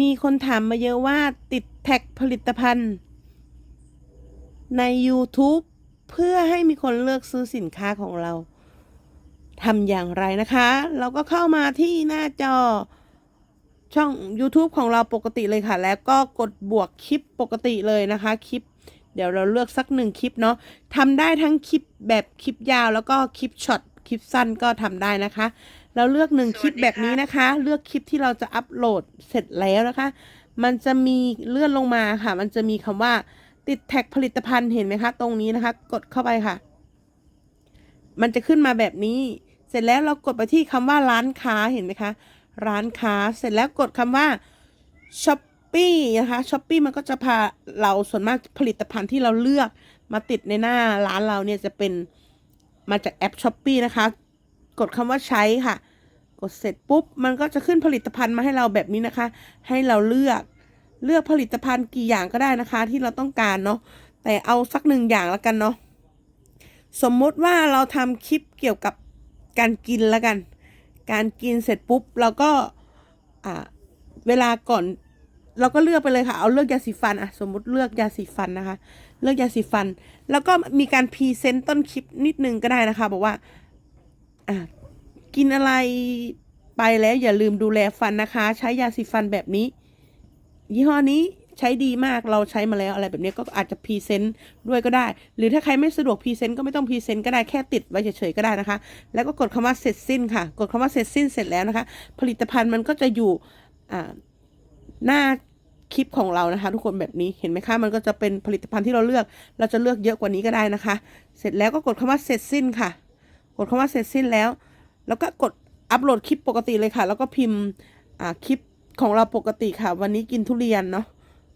มีคนถามมาเยอะว่าติดแท็กผลิตภัณฑ์ ใน YouTube เพื่อให้มีคนเลือกซื้อสินค้าของเราทำอย่างไรนะคะ เราก็เข้ามาที่หน้าจอช่อง YouTube ของเราปกติเลยค่ะ แล้วก็กดบวกคลิปปกติเลยนะคะคลิป เดี๋ยวเราเลือกสักหนึ่งคลิปเนาะทำได้ทั้งคลิปแบบคลิปยาวแล้วก็คลิปช็อตคลิปสั้นก็ทำได้นะคะ เราเลือกหนึ่งคลิปแบบนี้นะคะ เลือกคลิปที่เราจะอัปโหลดเสร็จแล้วนะคะ มันจะมีเลื่อนลงมาค่ะ มันจะมีคำว่าติดแท็กผลิตภัณฑ์เห็นไหมคะ ตรงนี้นะคะ กดเข้าไปค่ะ มันจะขึ้นมาแบบนี้ เสร็จแล้วเรากดไปที่คำว่าร้านค้าเห็นไหมคะ ร้านค้าเสร็จแล้วกดคำว่าช้อปปี้นะคะช้อปปี้มันก็จะพาเราส่วนมากผลิตภัณฑ์ที่เราเลือกมาติดในหน้าร้านเราเนี่ยจะเป็นมาจากแอปช้อปปีนะคะ กดคำว่าใช้ค่ะ กดเสร็จปุ๊บ มันก็จะขึ้นผลิตภัณฑ์มาให้เราแบบนี้นะคะ ให้เราเลือกเลือกผลิตภัณฑ์กี่อย่างก็ได้นะคะ ที่เราต้องการเนาะแต่เอาสักหนึ่งอย่างแล้วกันเนาะสมมติว่าเราทำคลิปเกี่ยวกับการกินแล้วกัน การกินเสร็จปุ๊บเราก็อ่าเวลาก่อนเราก็เลือกไปเลยค่ะ เอาเลือกยาสีฟันอะสมมติเลือกยาสีฟันนะคะ เลือกยาสีฟัน แล้วก็มีการพรีเซนต์ต้นคลิปนิดนึงก็ได้นะคะ บอกว่า กินอะไรไปแล้วอย่าลืมดูแลฟันนะคะ ใช้ยาสีฟันแบบนี้ ยี่ห้อนี้ใช้ดีมากเราใช้มาแล้วอะไรแบบนี้ก็อาจจะพรีเซนต์ด้วยก็ได้ หรือถ้าใครไม่สะดวกพรีเซนต์ก็ไม่ต้องพรีเซนต์ก็ได้แค่ติดไว้เฉยๆก็ได้นะคะ แล้วก็กดคำว่าเสร็จสิ้นค่ะ กดคำว่าเสร็จสิ้นเสร็จแล้วนะคะ ผลิตภัณฑ์มันก็จะอยู่หน้าคลิปของเรานะคะ ทุกคนแบบนี้เห็นไหมคะมันก็จะเป็นผลิตภัณฑ์ที่เราเลือก เราจะเลือกเยอะกว่านี้ก็ได้นะคะ เสร็จแล้วก็กดคำว่าเสร็จสิ้นค่ะ กดคำว่าเสร็จสิ้นแล้ว แล้วก็กดอัปโหลดคลิปปกติเลยค่ะ แล้วก็พิมพ์อ่าคลิปของเราปกติค่ะ วันนี้กินทุเรียนเนาะ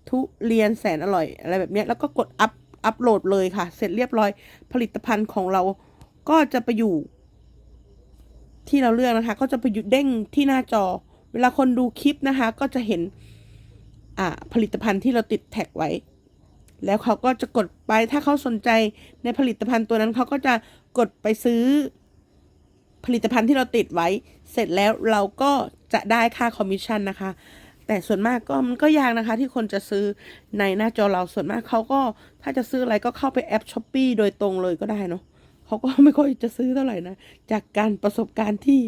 ทุเรียนแสนอร่อย อะไรแบบนี้แล้วก็กดอัพอัพโหลดเลยค่ะ เสร็จเรียบร้อยผลิตภัณฑ์ของเราก็จะไปอยู่ ที่เราเลือกนะคะ ก็จะไปอยู่เด้งที่หน้าจอ เวลาคนดูคลิปนะคะ ก็จะเห็นอ่าผลิตภัณฑ์ที่เราติดแท็กไว้ แล้วเขาก็จะกดไปถ้าเขาสนใจในผลิตภัณฑ์ตัวนั้นเขาก็จะกดไปซื้อ ผลิตภัณฑ์ที่เราติดไว้ เสร็จแล้วเราก็จะได้ค่าคอมมิชชั่นนะคะ แต่ส่วนมากก็มันก็ยากนะคะ ที่คนจะซื้อในหน้าจอเราส่วนมากเขาก็ถ้าจะซื้ออะไรก็เข้าไปแอปช้อปปีโดยตรงเลยก็ได้เนาะเขาก็ไม่ค่อยจะซื้อเท่าไหร่นะ จากการประสบการณ์ที่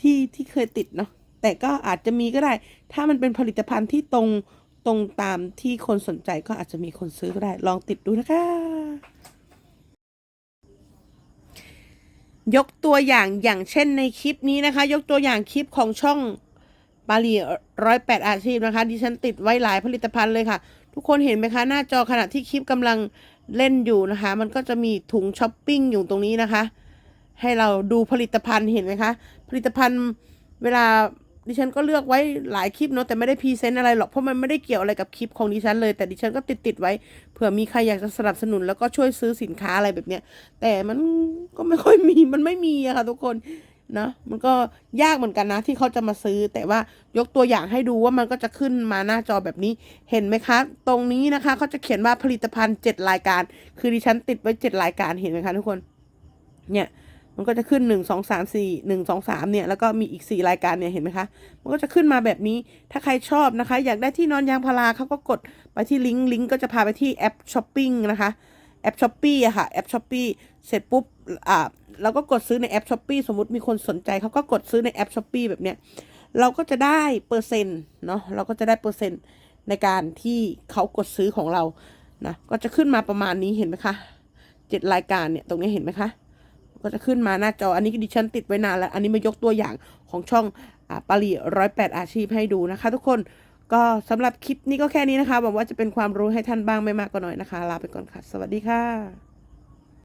ที่ที่เคยติดเนาะแต่ก็อาจจะมีก็ได้ ถ้ามันเป็นผลิตภัณฑ์ที่ตรงตรงตามที่คนสนใจก็อาจจะมีคนซื้อก็ได้ ลองติดดูนะคะ ยกตัวอย่างอย่างเช่นในคลิปนี้นะคะ ยกตัวอย่างคลิปของช่องบาลีร้อยแปดอาชีพนะคะ ดิฉันติดไว้หลายผลิตภัณฑ์เลยค่ะ ทุกคนเห็นไหมคะหน้าจอขณะที่คลิปกำลังเล่นอยู่นะคะ มันก็จะมีถุงช้อปปิ้งอยู่ตรงนี้นะคะ ให้เราดูผลิตภัณฑ์เห็นไหมคะ ผลิตภัณฑ์เวลา ดิฉันก็เลือกไว้หลายคลิปเนาะแต่ไม่ได้พรีเซนต์อะไรหรอกเพราะมันไม่ได้เกี่ยวอะไรกับคลิปของดิฉันเลย แต่ดิฉันก็ติดติดๆไว้เผื่อมีใครอยากจะสนับสนุนแล้วก็ช่วยซื้อสินค้าอะไรแบบเนี้ยแต่มันก็ไม่ค่อยมีมันไม่มีอะค่ะทุกคนนะมันก็ยากเหมือนกันนะที่เขาจะมาซื้อ แต่ว่ายกตัวอย่างให้ดูว่ามันก็จะขึ้นมาหน้าจอแบบนี้เห็นไหมคะ ตรงนี้นะคะเขาจะเขียนว่าผลิตภัณฑ์เจ็ดรายการ คือดิฉันติดไว้เจ็ดรายการเห็นไหมคะทุกคน เนี่ย มันก็จะขึ้นหนึ่งสองสามสี่หนึ่งสองสามเนี่ยแล้วก็มีอีกสี่รายการเนี่ยเห็นไหมคะ มันก็จะขึ้นมาแบบนี้ถ้าใครชอบนะคะ อยากได้ที่นอนยางพาราเขาก็กดไปที่ลิงก์ลิงก์ก็จะพาไปที่แอปช้อปปิ้งนะคะแอปช้อปปี้อะค่ะแอปช้อปปี้เสร็จปุ๊บอ่าเราก็กดซื้อในแอปช้อปปี้สมมติมีคนสนใจเขาก็กดซื้อในแอปช้อปปี้แบบเนี้ยเราก็จะได้เปอร์เซ็นต์เนาะเราก็จะได้เปอร์เซ็นต์ในการที่เขากดซื้อของเรานะก็จะขึ้นมาประมาณนี้เห็นไหมคะเจ็ดรายการเนี่ยตรงนี้เห็นไหมคะ ก็จะขึ้นมาหน้าจออันนี้ดิฉันติดไว้นานแล้ว อันนี้มายกตัวอย่างของช่องอ่าปารีร้อยแปดอาชีพให้ดูนะคะ ทุกคนก็สำหรับคลิปนี้ก็แค่นี้นะคะหวังว่าจะเป็นความรู้ให้ท่านบ้างไม่มากก็น้อยนะคะ ลาไปก่อนค่ะ สวัสดีค่ะ